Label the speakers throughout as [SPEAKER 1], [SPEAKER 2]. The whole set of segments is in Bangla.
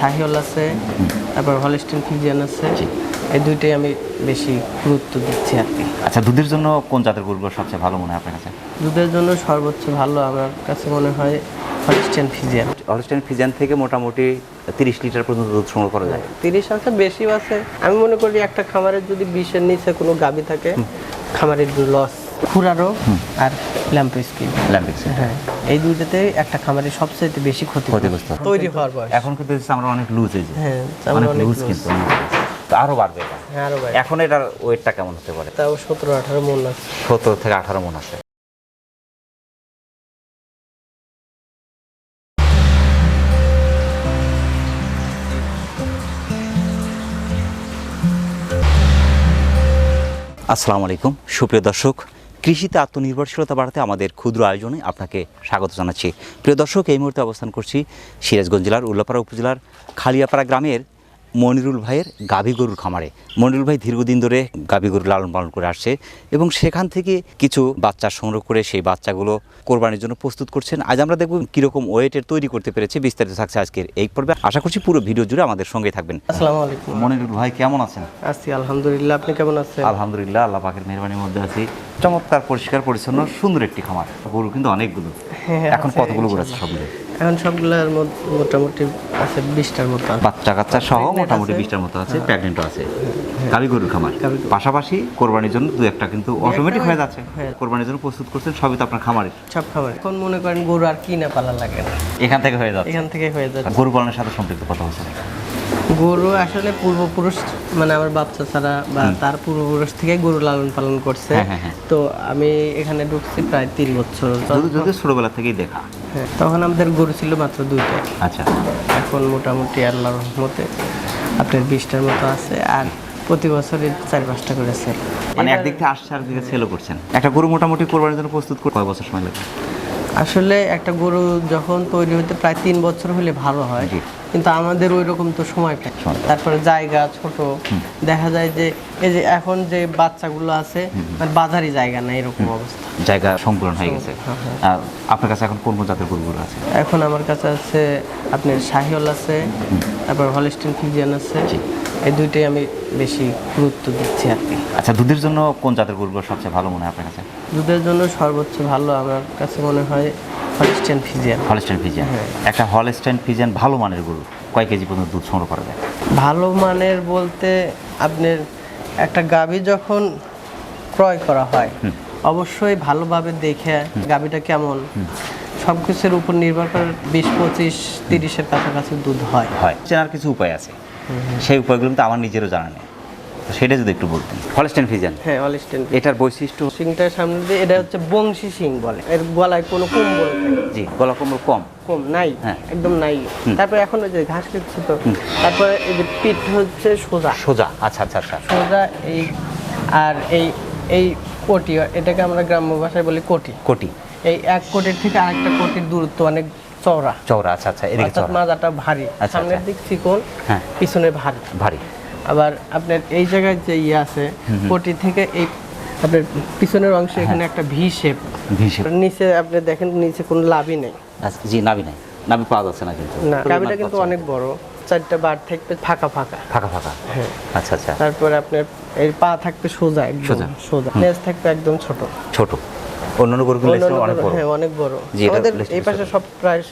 [SPEAKER 1] শাহিওল আছে তারপর হলিস্টিন ফিজিয়ান আছে। এই দুইটাই আমি বেশি গুরুত্ব দিচ্ছি আর কি।
[SPEAKER 2] আচ্ছা দুধের জন্য কোন জাতের গরুগুলো সবচেয়ে ভালো মনে হয় আপনার কাছে?
[SPEAKER 1] দুধের জন্য সর্বোচ্চ ভালো আমার কাছে মনে হয় হলিস্টিন ফিজিয়ান।
[SPEAKER 2] হলস্টাইন ফিজিয়ান থেকে মোটামুটি তিরিশ লিটার পর্যন্ত দুধ সংগ্রহ করা যায়।
[SPEAKER 1] তিরিশ আছে বেশিও আছে। আমি মনে করি একটা খামারের যদি বিশের নিচে কোনো গাবি থাকে খামারের লস খুরারো আর ল্যাম্পস্কিন
[SPEAKER 2] ল্যাম্পিক্স
[SPEAKER 1] হ্যাঁ এই দুইটাতে একটা খামারের সবচেয়ে বেশি ক্ষতি
[SPEAKER 2] ক্ষতিগ্রস্ত।
[SPEAKER 1] তৈরি হওয়ার বয়স।
[SPEAKER 2] এখন কিন্তু আমরা অনেক লুজ
[SPEAKER 1] হ্যাঁ
[SPEAKER 2] অনেক লুজ কিন্তু আরও বাড়বে
[SPEAKER 1] হ্যাঁ আরও ভাই
[SPEAKER 2] এখন এটার ওয়েটটা কেমন হতে পারে?
[SPEAKER 1] তাও সতেরো আঠারো মন আছে।
[SPEAKER 2] সত্তর থেকে আঠারো মন আছে। আসসালামু আলাইকুম। সুপ্রিয় দর্শক কৃষিতে আত্মনির্ভরশীলতা বাড়াতে আমাদের ক্ষুদ্র আয়োজনে আপনাকে স্বাগত জানাচ্ছি। প্রিয় দর্শক, এই মুহূর্তে অবস্থান করছি সিরাজগঞ্জ জেলার উল্লাপাড়া উপজেলার খালিয়াপাড়া গ্রামের মনিরুল ভাইয়ের গাভী গরুর খামারে। মনিরুল ভাই দীর্ঘদিন ধরে গাভী গরু লালন পালন করে আসছে এবং সেখান থেকে কিছু বাচ্চা সংগ্রহ করে সেই বাচ্চাগুলো কোরবানির জন্য প্রস্তুত করছেন। আজ আমরা দেখব কীরকম ওয়েটের তৈরি করতে পেরেছে বিস্তারিত থাকছে আজকের এই পর্বে। আশা করছি পুরো ভিডিও জুড়ে আমাদের সঙ্গে থাকবেন।
[SPEAKER 1] আসসালামু আলাইকুম।
[SPEAKER 2] মনিরুল ভাই কেমন আছেন?
[SPEAKER 1] আছি আলহামদুলিল্লাহ আপনি কেমন আছেন?
[SPEAKER 2] আলহামদুলিল্লাহ আল্লাহ পাকের মেহরবানির মধ্যে আছি। চমৎকার পরিষ্কার পরিচ্ছন্ন সুন্দর একটি খামার। গরু কিন্তু অনেকগুলো।
[SPEAKER 1] হ্যাঁ,
[SPEAKER 2] এখন কতগুলো গরু আছে সবগুলো?
[SPEAKER 1] এখন সবগুলোর মোটামুটি আছে বিশটার মতো
[SPEAKER 2] বাচ্চা কাচ্চা সহ মোটামুটি।
[SPEAKER 1] হ্যাঁ।
[SPEAKER 2] বিশটার মতো আছে প্রেগনেন্টও আছে। গাবি গরুর খামার। পাশাপাশি কোরবানির জন্য দু একটা কিন্তু অটোমেটিক হয়ে যাচ্ছে।
[SPEAKER 1] হ্যাঁ।
[SPEAKER 2] কোরবানির জন্য প্রস্তুত করছেন সবই তো আপনার খামারের।
[SPEAKER 1] সব খাবার এখন মনে করেন গরু আর কিনা পালা লাগে না।
[SPEAKER 2] এখান থেকে হয়ে যাচ্ছে।
[SPEAKER 1] এখান থেকে হয়ে যাচ্ছে।
[SPEAKER 2] গরু পালনের সাথে সম্পৃক্ত কথা বছর
[SPEAKER 1] গরু আসলে পূর্বপুরুষ মানে আমার বাচ্চা ছাড়া বা তার পূর্বপুরুষ থেকে গরু লালন পালন করছে।
[SPEAKER 2] হ্যাঁ, হ্যাঁ, হ্যাঁ।
[SPEAKER 1] তো আমি এখানে ঢুকছি প্রায় তিন বছর।
[SPEAKER 2] যদি ছোটবেলা থেকেই দেখা।
[SPEAKER 1] হ্যাঁ, তখন আমাদের গরু ছিল মাত্র দুইটা।
[SPEAKER 2] আচ্ছা।
[SPEAKER 1] এখন মোটামুটি আল্লাহর রহমতে আপনার বিশটার মতো আছে আর প্রতি বছরই চার পাঁচটা করে সেল
[SPEAKER 2] মানে একদিক থেকে আসছে আর দিকে সেলও করছেন। একটা গরু মোটামুটি কোরবানির জন্য প্রস্তুত কয় বছর সময় লাগে
[SPEAKER 1] আসলে একটা গরু যখন তৈরি হতে প্রায় তিন বছর হলে ভালো হয়। কিন্তু আমাদের ওই রকম তো সময় পাই তারপরে জায়গা ছোট দেখা যায় যে এই যে এখন যে বাচ্চাগুলো আছে মানে বাজারই জায়গা না এরকম অবস্থা।
[SPEAKER 2] জায়গা সংকুলন হয়ে গেছে।
[SPEAKER 1] হ্যাঁ, হ্যাঁ।
[SPEAKER 2] আর আপনার কাছে এখন কোন কোন জাতের গরুগুলো আছে?
[SPEAKER 1] এখন আমার কাছে আছে আপনার শাহিওল আছে তারপর হলিস্টিন ফিজিয়ান আছে এই দুইটাই আমি বেশি গুরুত্ব দিচ্ছি আর কি।
[SPEAKER 2] আচ্ছা দুধের জন্য কোন জাতের গরুগুলো সবচেয়ে ভালো মনে হয় আপনার কাছে?
[SPEAKER 1] দুধের জন্য সর্বোচ্চ ভালো আমার কাছে মনে হয় হলিস্টিন ফিজিয়ান
[SPEAKER 2] হলস্টাইন ফিজিয়ান। একটা হলস্টাইন ফিজিয়ান ভালো মানের গরু কয় কেজি পর্যন্ত দুধ সংগ্রহ করা যায়?
[SPEAKER 1] ভালো মানের বলতে আপনার একটা গাভী যখন ক্রয় করা হয় অবশ্যই ভালোভাবে দেখে গাভীটা কেমন। সব কিছুর উপর নির্ভর করে বিশ পঁচিশ তিরিশের কাছাকাছি দুধ হয়।
[SPEAKER 2] হয়। চেনার কিছু উপায় আছে? সেই উপায়গুলো কিন্তু আমার নিজেরও জানা নেই। সেটা যদি একটু বলতেন। হলস্টাইন ফিজিয়ান
[SPEAKER 1] হ্যাঁ অলিস্টেন
[SPEAKER 2] এটার বৈশিষ্ট্য?
[SPEAKER 1] সিংটার সামনে দিয়ে এটা হচ্ছে বংশী সিং বলে। এর গলায় কোনো কম্বল
[SPEAKER 2] জি গলা কম্বল কম।
[SPEAKER 1] কম নাই
[SPEAKER 2] হ্যাঁ।
[SPEAKER 1] একদম নাই। তারপরে এখন ওই যে ঘাস খেচ্ছে তো তারপরে এই যে পিঠ হচ্ছে সোজা।
[SPEAKER 2] সোজা আচ্ছা আচ্ছা আচ্ছা।
[SPEAKER 1] সোজা এই আর এই এই কোটি এটাকে আমরা গ্রাম্য ভাষায় বলি কোটি।
[SPEAKER 2] কোটি।
[SPEAKER 1] এই এক কোটির থেকে আরেকটা কোটির দূরত্ব অনেক চওড়া।
[SPEAKER 2] চওড়া আচ্ছা আচ্ছা এদিকে চওড়া।
[SPEAKER 1] মাজাটা ভারী
[SPEAKER 2] আচ্ছা,
[SPEAKER 1] সামনের
[SPEAKER 2] আচ্ছা।
[SPEAKER 1] দিক চিকন
[SPEAKER 2] হ্যাঁ।
[SPEAKER 1] পিছনে ভারী।
[SPEAKER 2] ভারী।
[SPEAKER 1] আবার আপনার এই জায়গায় যে ইয়ে আছে কোটি থেকে এই আপনার পিছনের অংশে
[SPEAKER 2] হ্যাঁ।
[SPEAKER 1] এখানে একটা ভি শেপ।
[SPEAKER 2] ভিসে
[SPEAKER 1] নিচে আপনি দেখেন নিচে কোনো লাভই নেই।
[SPEAKER 2] আচ্ছা জি নাবি নাই। নাবি পাওয়া যাচ্ছে না কিন্তু।
[SPEAKER 1] না গাবিটা কিন্তু অনেক বড় চারটা বার থাকবে ফাঁকা ফাঁকা।
[SPEAKER 2] ফাঁকা ফাঁকা।
[SPEAKER 1] হ্যাঁ।
[SPEAKER 2] আচ্ছা আচ্ছা।
[SPEAKER 1] তারপরে আপনার এই পা থাকবে সোজা একদম
[SPEAKER 2] সোজা।
[SPEAKER 1] সোজা। নেজ থাকবে একদম ছোট।
[SPEAKER 2] ছোট। অন্যান্য গরুগুলো অনেক বড়।
[SPEAKER 1] হ্যাঁ অনেক বড়। আমাদের এই পাশে সব প্রায়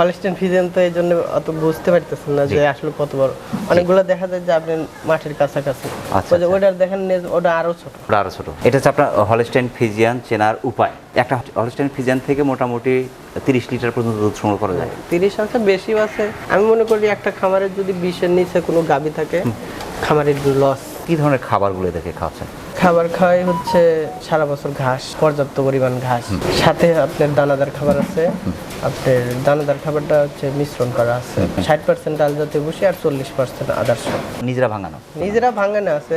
[SPEAKER 1] হলিস্টেন ফিজেন তো এই জন্য অত বুঝতে পারতেছেন না যে আসলে কত বড়। অনেকগুলো দেখা যায় যে আপনি মাঠের কাছাকাছি।
[SPEAKER 2] আচ্ছা, আচ্ছা।
[SPEAKER 1] ওটার দেখেন ওটা আরও ছোট।
[SPEAKER 2] আরও ছোট। এটা হচ্ছে আপনার হলস্টাইন ফিজিয়ান চেনার উপায়। একটা হলস্টাইন ফিজিয়ান থেকে মোটামুটি তিরিশ লিটার পর্যন্ত দুধ সংগ্রহ করা যায়।
[SPEAKER 1] তিরিশ আছে বেশিও আছে। আমি মনে করি একটা খামারের যদি বিশের নিচে কোনো গাবি থাকে খামারের লস।
[SPEAKER 2] কি ধরনের খাবারগুলো দেখে খাওয়াচ্ছেন?
[SPEAKER 1] খাবার খাওয়াই হচ্ছে সারা বছর ঘাস পর্যাপ্ত পরিমাণ ঘাস। সাথে আপনার দানাদার খাবার আছে। আপনার দানাদার খাবারটা হচ্ছে মিশ্রণ করা আছে। ষাট পার্সেন্ট ডাল জাতীয় বসে আর চল্লিশ পার্সেন্ট আদার্স
[SPEAKER 2] নিজেরা ভাঙানো?
[SPEAKER 1] নিজেরা ভাঙানো আছে।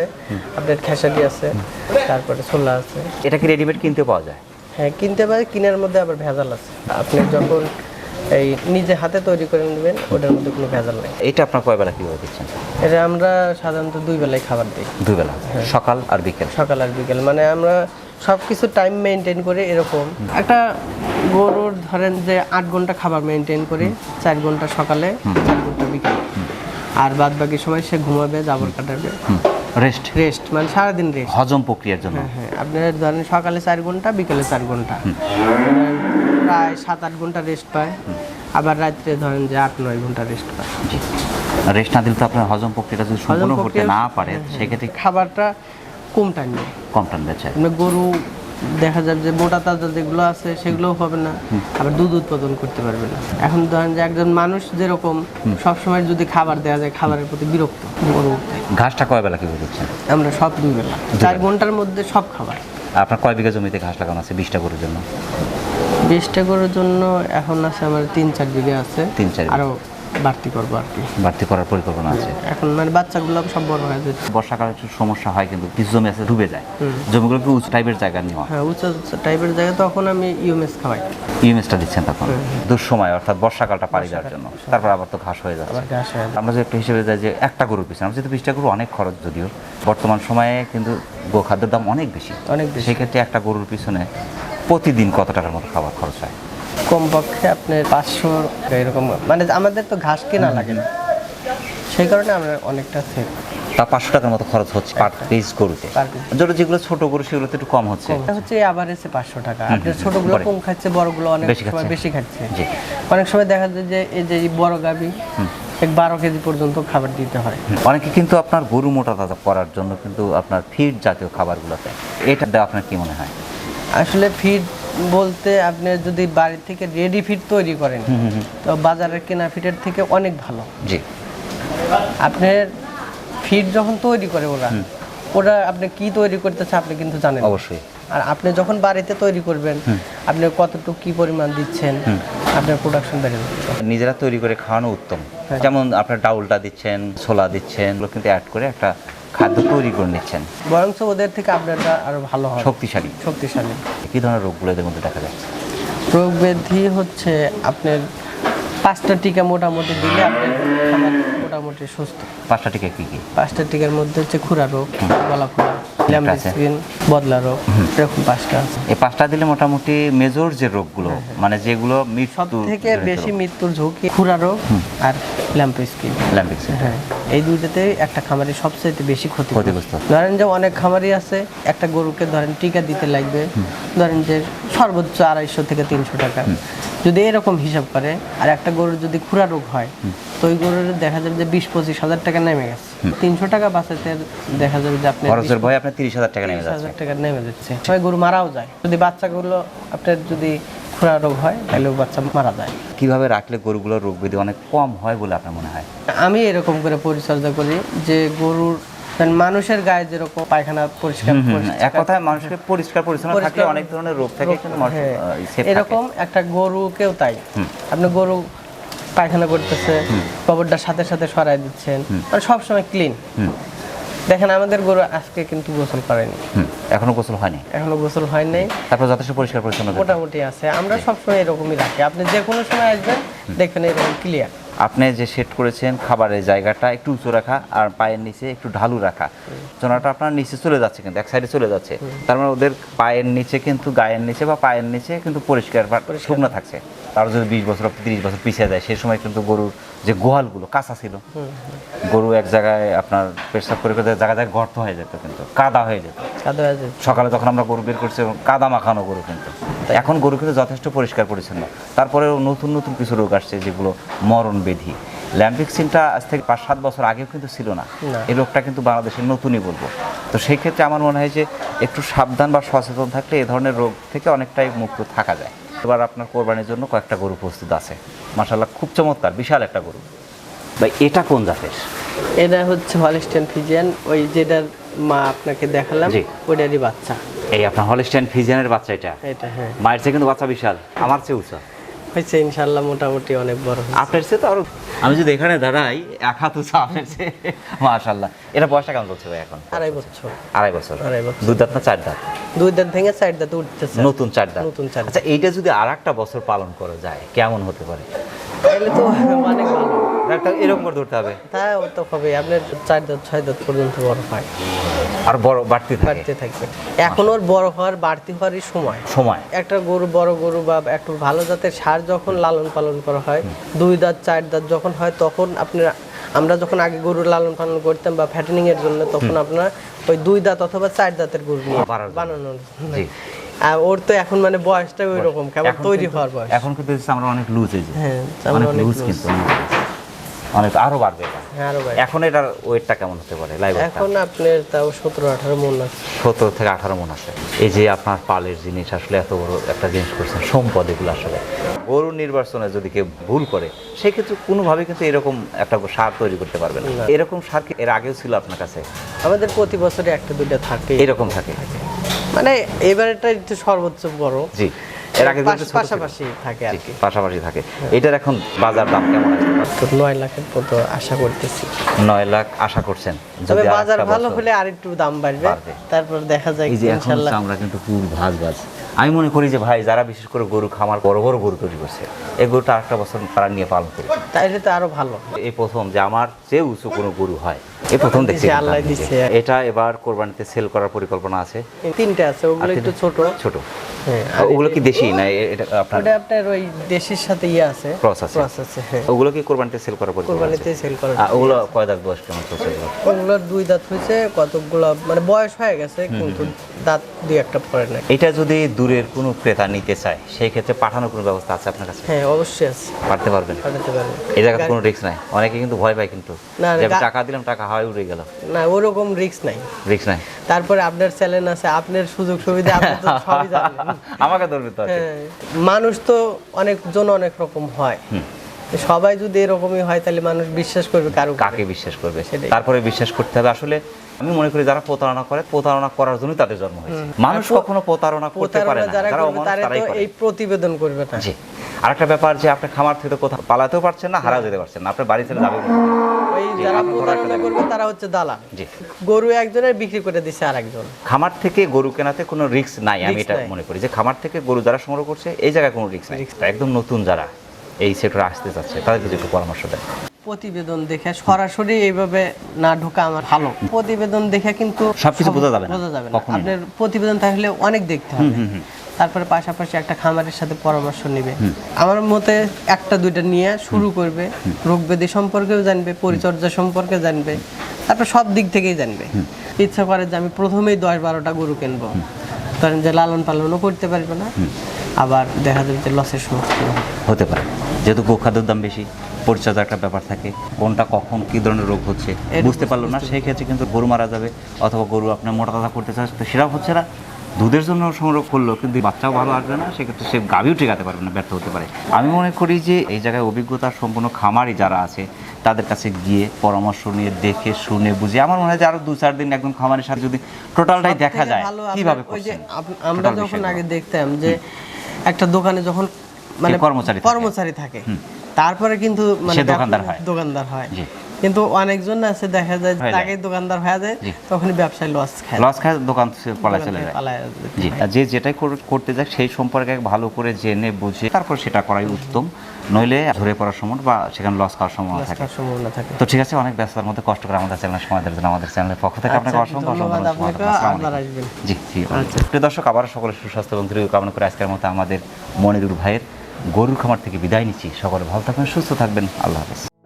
[SPEAKER 1] আপনার খেসারি আছে তারপরে ছোলা আছে।
[SPEAKER 2] এটা কি রেডিমেড কিনতে পাওয়া যায়?
[SPEAKER 1] হ্যাঁ কিনতে পারে কিনার মধ্যে আবার ভেজাল আছে। আপনি যখন এই নিজে হাতে তৈরি করে নেবেন ওটার মধ্যে কোনো ভেজাল নেই।
[SPEAKER 2] এটা আপনার কয় বেলা কীভাবে দিচ্ছেন?
[SPEAKER 1] এটা আমরা সাধারণত দুই বেলায় খাবার দিই।
[SPEAKER 2] দুই বেলা? সকাল আর বিকেল?
[SPEAKER 1] সকাল আর বিকেল মানে আমরা সব কিছু টাইম মেনটেন করে এরকম। একটা গরুর ধরেন যে আট ঘণ্টা খাবার মেনটেন করে চার ঘণ্টা সকালে চার ঘণ্টা বিকেলে। আর বাদ বাকি সময় সে ঘুমাবে জাবর কাটাবে।
[SPEAKER 2] রেস্ট
[SPEAKER 1] রেস্ট মানে সারাদিন রেস্ট
[SPEAKER 2] হজম প্রক্রিয়ার জন্য?
[SPEAKER 1] হ্যাঁ আপনার ধরেন সকালে চার ঘণ্টা বিকেলে চার ঘণ্টা। প্রায় সাত আট ঘণ্টা রেস্ট পায়। আবার রাত্রে ধরেন যে আট নয় ঘণ্টা রেস্ট পায়।
[SPEAKER 2] রেস্ট না দিলে তো আপনার হজম প্রক্রিয়াটা যদি সম্পূর্ণ করতে না পারে সেক্ষেত্রে
[SPEAKER 1] খাবারটা কম টাইমে
[SPEAKER 2] কম টান বেঁচে
[SPEAKER 1] আপনার গরু দেখা যাবে যে মোটা তাজা যেগুলো আছে সেগুলোও হবে না আবার দুধ উৎপাদন করতে পারবে না। এখন ধরেন যে একজন মানুষ যেরকম সবসময় যদি খাবার দেওয়া যায় খাবারের প্রতি বিরক্ত
[SPEAKER 2] ঘাসটা কয় বেলা কীভাবে দিচ্ছেন
[SPEAKER 1] আমরা সব দুই বেলা। চার ঘণ্টার মধ্যে সব খাবার।
[SPEAKER 2] আপনার কয় বিঘা জমিতে ঘাস লাগানো আছে বিশটা গরুর জন্য?
[SPEAKER 1] বিশটা গরুর জন্য এখন আছে আমার তিন চার বিঘে আছে।
[SPEAKER 2] তিন চার।
[SPEAKER 1] আরও বাড়তি করব আর কি।
[SPEAKER 2] বাড়তি করার পরিকল্পনা আছে।
[SPEAKER 1] এখন মানে বাচ্চাগুলো সব বড় হয়ে যাচ্ছে
[SPEAKER 2] বর্ষাকালে একটু সমস্যা হয় কিন্তু কিছু জমি আছে ডুবে যায়। জমিগুলোকে উঁচু টাইপের জায়গা নেওয়া?
[SPEAKER 1] হ্যাঁ উঁচু টাইপের জায়গায় তখন আমি ইউএমএস খাওয়াই।
[SPEAKER 2] ইউএমএসটা দিচ্ছেন তখন? দুঃসময় অর্থাৎ বর্ষাকালটা পাড়ি দেওয়ার জন্য। তারপর আবার তো ঘাস হয়ে যাচ্ছে।
[SPEAKER 1] ঘাস হয়ে
[SPEAKER 2] আমরা যে একটা হিসেবে যাই যে একটা গরুর পিছনে আমরা যেহেতু বিশটা গরু অনেক খরচ যদিও। বর্তমান সময়ে কিন্তু গোখাদ্যের দাম অনেক বেশি।
[SPEAKER 1] অনেক বেশি।
[SPEAKER 2] সেক্ষেত্রে একটা গরুর পিছনে প্রতিদিন কত টাকার মতো খাবার খরচ হয়?
[SPEAKER 1] কমপক্ষে আপনার পাঁচশো এরকম। মানে আমাদের তো ঘাস কেনা লাগে না। সেই কারণে আমরা অনেকটা সেভ
[SPEAKER 2] তা পাঁচশো টাকার মতো খরচ হচ্ছে পার পিস গরুতে? যেটা যেগুলো ছোট গরু সেগুলোতে একটু কম হচ্ছে।
[SPEAKER 1] এটা হচ্ছে আবার এসে পাঁচশো টাকা। আপনার ছোটগুলো। কম খাচ্ছে বড়গুলো অনেক সময় বেশি খাচ্ছে। অনেক সময় দেখা যায় যে এই যে বড় গাবি এক বারো কেজি পর্যন্ত খাবার দিতে হয়।
[SPEAKER 2] অনেকে কিন্তু আপনার গরু মোটা তাজা করার জন্য কিন্তু আপনার ফিড জাতীয় খাবারগুলোতে এটা দেওয়া আপনার কি মনে হয়?
[SPEAKER 1] আসলে ফিড বলতে আপনি যদি বাড়ি থেকে রেডি ফিড তৈরি করেন তো বাজারের কেনা ফিডের থেকে অনেক ভালো।
[SPEAKER 2] জি।
[SPEAKER 1] আপনার ফিড যখন তৈরি করে ওরা ওরা আপনি কি তৈরি করতেছে আপনি কিন্তু জানেন
[SPEAKER 2] অবশ্যই।
[SPEAKER 1] আর আপনি যখন বাড়িতে তৈরি করবেন আপনি কতটুকু কি পরিমাণ দিচ্ছেন আপনার প্রোডাকশন বেড়ে যাচ্ছে।
[SPEAKER 2] নিজেরা তৈরি করে খাওয়ানো উত্তম।
[SPEAKER 1] হ্যাঁ।
[SPEAKER 2] যেমন আপনার ডাউলটা দিচ্ছেন ছোলা দিচ্ছেন এগুলো কিন্তু অ্যাড করে একটা খাদ্য তৈরি করে নিচ্ছেন।
[SPEAKER 1] বরং ওদের থেকে আপনারটা আরও ভালো হয়।
[SPEAKER 2] শক্তিশালী।
[SPEAKER 1] শক্তিশালী।
[SPEAKER 2] কি ধরনের রোগগুলো এদের মধ্যে দেখা যাচ্ছে?
[SPEAKER 1] রোগ ব্যাধি হচ্ছে আপনার পাঁচটা টিকা মোটামুটি দিলে আপনার মোটামুটি সুস্থ।
[SPEAKER 2] পাঁচটা টিকা কি কি?
[SPEAKER 1] পাঁচটা টিকার মধ্যে হচ্ছে খুরা রোগ গলা স্কিন বদলা রোগ এরকম পাঁচটা
[SPEAKER 2] এই পাঁচটা দিলে মোটামুটি মেজর যে রোগগুলো মানে যেগুলো মৃত্যু
[SPEAKER 1] থেকে বেশি মৃত্যুর ঝুঁকি খুরা রোগ আর ল্যাম্প স্কিন।
[SPEAKER 2] ল্যাম্পিক্স
[SPEAKER 1] হ্যাঁ এই দুইটাতে একটা খামারি সবচেয়ে বেশি ক্ষতি
[SPEAKER 2] ক্ষতিগ্রস্ত।
[SPEAKER 1] ধরেন যে অনেক খামারি আছে একটা গরুকে ধরেন টিকা দিতে লাগবে ধরেন যে সর্বোচ্চ আড়াইশো থেকে তিনশো টাকা। যদি এরকম হিসাব করে আর একটা গরুর যদি খুরা রোগ হয় তো ওই গরুর দেখা যাবে যে বিশ পঁচিশ হাজার টাকা নেমে গেছে। তিনশো টাকা বাঁচাতে দেখা যাবে যে আপনি
[SPEAKER 2] খরচের ভয়ে আপনার তিরিশ হাজার টাকা নেমে যাচ্ছে
[SPEAKER 1] হাজার টাকা নেমে যাচ্ছে। সবাই গরু মারাও যায়। যদি বাচ্চাগুলো আপনার যদি খুরা রোগ হয় তাহলে বাচ্চা মারা যায়।
[SPEAKER 2] কীভাবে রাখলে গরুগুলোর রোগ ব্যাধি অনেক কম হয় বলে আপনার মনে হয়?
[SPEAKER 1] আমি এরকম করে পরিচর্যা করি যে গরুর মানে মানুষের গায়ে যেরকম পায়খানা পরিষ্কার
[SPEAKER 2] এক কথায় মানুষকে পরিষ্কার পরিচ্ছন্ন থাকলে অনেক ধরনের রোগ থেকে
[SPEAKER 1] হ্যাঁ। এরকম একটা গরুকেও তাই। আপনি গরু পায়খানা করতেছে গোবরটার সাথে সাথে সরাই দিচ্ছেন মানে সবসময় ক্লিন দেখেন আমাদের গরু আজকে কিন্তু গোসল করেনি।
[SPEAKER 2] এখনও গোসল হয়নি?
[SPEAKER 1] এখনও গোসল হয় নাই।
[SPEAKER 2] তারপর যথেষ্ট পরিষ্কার পরিচ্ছন্ন
[SPEAKER 1] মোটামুটি আছে আমরা সবসময় এরকমই রাখি। আপনি যে কোনো সময় আসবেন দেখবেন এরকম ক্লিয়ার
[SPEAKER 2] আপনি যে সেট করেছেন খাবারের জায়গাটা একটু উঁচু রাখা আর পায়ের নিচে একটু ঢালু রাখা। চোনাটা আপনার নিচে চলে যাচ্ছে কিন্তু এক সাইডে চলে যাচ্ছে। তার মানে ওদের পায়ের নিচে কিন্তু গায়ের নিচে বা পায়ের নিচে কিন্তু পরিষ্কার। শুকনো থাকছে। তার যদি বিশ বছর তিরিশ বছর পিছিয়ে যায় সেই সময় কিন্তু গরুর যে গোয়ালগুলো কাঁচা ছিল গরু এক জায়গায় আপনার পেশাব করে করে জায়গায় জায়গায় গর্ত হয়ে যেত কিন্তু কাদা হয়ে যেত। সকালে যখন আমরা গরু বের করছি কাদা মাখানো গরু কিন্তু। তো এখন গরু কিন্তু যথেষ্ট পরিষ্কার পরিচ্ছন্ন। তারপরেও নতুন নতুন কিছু রোগ আসছে যেগুলো মরণ বেধি। ল্যাম্পিক্সিনটা আজ থেকে পাঁচ সাত বছর আগেও কিন্তু ছিল না।
[SPEAKER 1] না।
[SPEAKER 2] এই রোগটা কিন্তু বাংলাদেশের নতুনই বলব। তো সেই ক্ষেত্রে আমার মনে হয় যে একটু সাবধান বা সচেতন থাকলে এ ধরনের রোগ থেকে অনেকটাই মুক্ত থাকা যায়। এবার আপনার কোরবানির জন্য কয়েকটা গরু প্রস্তুত আছে। মাসাল্লাহ খুব চমৎকার বিশাল একটা গরু। ভাই এটা কোন জাতের?
[SPEAKER 1] এটা হচ্ছে হলিস্টেন ফিজিয়ান ওই যেটার মা আপনাকে দেখালাম। ওইটারই বাচ্চা।
[SPEAKER 2] এই আপনার হলিস্টেন ফিজিয়ানের বাচ্চা এটা?
[SPEAKER 1] এটা হ্যাঁ।
[SPEAKER 2] মায়ের চেয়ে কিন্তু বাচ্চা বিশাল আমার চেয়ে উঁচা।
[SPEAKER 1] হয়েছে ইনশাল্লাহ মোটামুটি অনেক বড়।
[SPEAKER 2] আপনার সে তো আরও আমি যদি এখানে দাঁড়াই এক হাত উঁচু আপনার সে মাশাল্লাহ এটা বয়সটা কেমন চলছে ভাই এখন?
[SPEAKER 1] আড়াই বছর।
[SPEAKER 2] আড়াই বছর।
[SPEAKER 1] আড়াই বছর।
[SPEAKER 2] দুই দাঁত না চার দাঁত?
[SPEAKER 1] দুই দাঁত ভেঙে চার দাঁত উঠতেছে।
[SPEAKER 2] নতুন চার দাঁত।
[SPEAKER 1] নতুন চার।
[SPEAKER 2] আচ্ছা এইটা যদি আর একটা বছর পালন করা যায় কেমন হতে পারে?
[SPEAKER 1] তাহলে তো অনেক ভালো
[SPEAKER 2] একটা এরকম করে ধরতে হবে।
[SPEAKER 1] তা তো হবে আপনার চার দাঁত ছয় দাঁত পর্যন্ত বড় হয়।
[SPEAKER 2] আর বড় বাড়তি
[SPEAKER 1] বাড়তে থাকবে। এখন ওর বড় হওয়ার বাড়তি হওয়ারই সময়।
[SPEAKER 2] সময়।
[SPEAKER 1] একটা গরু বড় গরু বা একটু ভালো জাতের সার যখন লালন পালন করা হয় দুই দাঁত চার দাঁত যখন হয় তখন আপনার আমরা যখন আগে গরু লালন পালন করতাম বা ফ্যাটেনিং এর জন্য তখন আপনার ওই দুই দাঁত অথবা চার দাঁতের গরু বানানোর। আর ওর তো এখন মানে বয়সটা ওই রকম কেমন তৈরি হওয়ার বয়স।
[SPEAKER 2] এখন কিন্তু আমরা অনেক লুজ এই যে
[SPEAKER 1] হ্যাঁ
[SPEAKER 2] অনেক লুজ কিন্তু অনেক আরও বাড়বে এটা।
[SPEAKER 1] হ্যাঁ
[SPEAKER 2] এখন এটার ওয়েটটা কেমন হতে পারে? লাইভ
[SPEAKER 1] এখন আপনার তাও সতেরো আঠারো মন আছে।
[SPEAKER 2] সতেরো থেকে আঠারো মন আছে। এই যে আপনার পালের জিনিস আসলে এত বড় একটা জিনিস করছেন সম্পদ এগুলো আসলে। গরু নির্বাচনে যদি কেউ ভুল করে সেক্ষেত্রে কোনোভাবে কিন্তু এরকম একটা সার তৈরি করতে পারবে না।
[SPEAKER 1] না।
[SPEAKER 2] এরকম সার কি এর আগেও ছিল আপনার কাছে?
[SPEAKER 1] আমাদের প্রতি বছরে একটা দুইটা থাকে।
[SPEAKER 2] এরকম থাকে।
[SPEAKER 1] মানে এবারেটা একটু সর্বোচ্চ বড়।
[SPEAKER 2] জি এর আগে
[SPEAKER 1] পাশাপাশি থাকে আর কি।
[SPEAKER 2] পাশাপাশি থাকে। এটার এখন বাজার দাম কেমন আছে?
[SPEAKER 1] তো নয় লাখের মতো আশা করতেছি।
[SPEAKER 2] নয় লাখ আশা করছেন।
[SPEAKER 1] তবে বাজার ভালো হলে আর একটু দাম বাড়বে। তারপর দেখা যায়
[SPEAKER 2] যে আমরা কিন্তু পুরো ভাজ ভাজ আমি মনে করি যে ভাই যারা বিশেষ করে গরু খামার বড় বড় গরু তৈরি করছে এই গরুটা আরেকটা বছর তারা নিয়ে পালন করবে।
[SPEAKER 1] তাইলে তো আরও ভালো।
[SPEAKER 2] এই প্রথম যে আমার চেয়ে উঁচু কোনো গরু হয়। এই প্রথম দেখছি
[SPEAKER 1] আল্লাহ।
[SPEAKER 2] এটা এবার কোরবানিতে সেল করার পরিকল্পনা আছে।
[SPEAKER 1] তিনটে আছে ওগুলো একটু ছোট।
[SPEAKER 2] ছোট।
[SPEAKER 1] হ্যাঁ
[SPEAKER 2] ওগুলো কি দেশি না এটা আপনার
[SPEAKER 1] ওটা আপনার ওই দেশের সাথে ইয়ে আছে।
[SPEAKER 2] Cross আছে।
[SPEAKER 1] cross আছে হ্যাঁ।
[SPEAKER 2] ওগুলো কি কোরবানিতে সেল করার পরিকল্পনা
[SPEAKER 1] কোরবানিতে সেল করা
[SPEAKER 2] আর ওগুলো কয় বয়স কেমন চলছে ওগুলো?
[SPEAKER 1] দুই দাঁত হয়েছে কতগুলো মানে বয়স হয়ে গেছে কিন্তু দাঁত দুই একটা পড়ে না
[SPEAKER 2] এটা যদি দূরের কোনো ক্রেতা নিতে চায় সেই ক্ষেত্রে পাঠানোর কোনো ব্যবস্থা আছে আপনার কাছে?
[SPEAKER 1] হ্যাঁ অবশ্যই আছে।
[SPEAKER 2] পাঠাতে পারবেন?
[SPEAKER 1] পাঠাতে পারবে
[SPEAKER 2] এই জায়গায় কোনো রিস্ক নাই? অনেকে কিন্তু ভয় পায় কিন্তু। টাকা দিলাম টাকা উড়ে গেল।
[SPEAKER 1] না ওরকম রিস্ক নাই।
[SPEAKER 2] রিস্ক নাই?
[SPEAKER 1] তারপরে আপনার চ্যালেঞ্জ আছে আপনার সুযোগ সুবিধা আপনি তো সবই জানেন।
[SPEAKER 2] আমাকে ধরবে তো আছে
[SPEAKER 1] হ্যাঁ, মানুষ তো অনেক জন অনেক রকম হয়। সবাই যদি এরকমই হয় তাহলে মানুষ বিশ্বাস করবে কারও
[SPEAKER 2] কাকে বিশ্বাস করবে। তারপরে বিশ্বাস করতে হবে। আসলে আমি মনে করি যারা প্রতারণা করে প্রতারণা করার জন্যই তাদের জন্ম হয়েছে। মানুষ কখনো প্রতারণা করতে পারে না।
[SPEAKER 1] যারা
[SPEAKER 2] তারাই
[SPEAKER 1] এই প্রতিবেদন করবে না।
[SPEAKER 2] জি। আরেকটা ব্যাপার যে আপনি খামার থেকে কোথাও পালাতেও পারছেন না হারাও যেতে পারছেন না। আপনার বাড়ি ছেড়ে যাবে
[SPEAKER 1] ওই যারা
[SPEAKER 2] আপনি ধরে একটা
[SPEAKER 1] প্রতারণা করবে তারা হচ্ছে দালাল। গরু একজনের বিক্রি করে দিছে আরেকজন।
[SPEAKER 2] খামার থেকে গরু কেনাতে কোনো রিস্ক নাই আমি এটা মনে করি। যে খামার থেকে গরু যারা সংগ্রহ করছে এই জায়গায় কোনো রিস্ক নাই। একদম নতুন যারা। এই সেক্টরে আসতে চাচ্ছে তাদের যদি একটু পরামর্শ দেন।
[SPEAKER 1] প্রতিবেদন দেখে সরাসরি এইভাবে না ঢোকা আমার ভালো। প্রতিবেদন দেখে কিন্তু
[SPEAKER 2] সবকিছু বোঝা যাবে
[SPEAKER 1] বোঝা যাবে না। আপনার প্রতিবেদন থাকলে অনেক দেখতে হবে। তারপরে পাশাপাশি একটা খামারের সাথে পরামর্শ নেবে। আমার মতে একটা দুইটা নিয়ে শুরু করবে। রোগ ব্যাধি সম্পর্কেও জানবে পরিচর্যা সম্পর্কে জানবে। তারপর সব দিক থেকেই জানবে। ইচ্ছা করে যে আমি প্রথমেই দশ বারোটা গরু কিনবো। ধরেন যে লালন পালনও করতে পারবে না। আবার দেখা যাবে যে লসের সম্মুখীন
[SPEAKER 2] হতে পারে। যেহেতু গোখাদ্যের দাম বেশি পরিচর্যার একটা ব্যাপার থাকে কোনটা কখন কি ধরনের রোগ হচ্ছে বুঝতে পারল না সেই ক্ষেত্রে কিন্তু গরু মারা যাবে অথবা গরু আপনার মোটা তাজা করতে চাচ্ছে তো সেটাও হচ্ছে না দুধের জন্য সংগ্রহ করল কিন্তু বাচ্চাও ভালো আসবে না সেক্ষেত্রে সে গাভিও টিকাতে পারবে না ব্যর্থ হতে পারে। আমি মনে করি যে এই জায়গায় অভিজ্ঞতা সম্পূর্ণ খামারি যারা আছে তাদের কাছে গিয়ে পরামর্শ নিয়ে দেখে শুনে বুঝে আমার মনে হয় যে আরও দু চার দিন একদম খামারের সাথে যদি টোটালটাই দেখা যায় কীভাবে
[SPEAKER 1] আমরা যখন আগে দেখতাম যে একটা দোকানে যখন মানে
[SPEAKER 2] কর্মচারী
[SPEAKER 1] কর্মচারী থাকে। তারপরে কিন্তু মানে
[SPEAKER 2] দোকানদার হয়।
[SPEAKER 1] দোকানদার হয়।
[SPEAKER 2] জি।
[SPEAKER 1] কিন্তু অনেকজন আছে দেখা যায় তাকে দোকানদার হয়ে যায় তখন ব্যবসায় লস খায়।
[SPEAKER 2] লস খায় দোকান পালায় চলে যায়। জি। আর যে যেটাই করতে যায় সেই সম্পর্কে ভালো করে জেনে বুঝে তারপর সেটা করাই উত্তম। নইলে ধরে পড়ার সময় বা সেখানে লস খাওয়ার সম্ভাবনা
[SPEAKER 1] লস
[SPEAKER 2] থাকে
[SPEAKER 1] থাকে।
[SPEAKER 2] তো ঠিক আছে অনেক ব্যস্ততার মধ্যে কষ্ট করে আমাদের চ্যানেল সময় দেওয়ার জন্য আমাদের চ্যানেলের পক্ষ থেকে আপনাকে
[SPEAKER 1] আচ্ছা,
[SPEAKER 2] অসংখ্য অসংখ্য
[SPEAKER 1] আপনাকে,
[SPEAKER 2] ধন্যবাদ। জি ঠিক আছে। প্রিয় দর্শক আবার সকলের সুস্বাস্থ্য এবং দীর্ঘ কামনা করে আজকের মতো আমাদের মনিরুল ভাইয়ের গরুর খামার থেকে বিদায় নিচ্ছি। সকলে ভালো থাকবেন সুস্থ থাকবেন। আল্লাহ হাফেজ।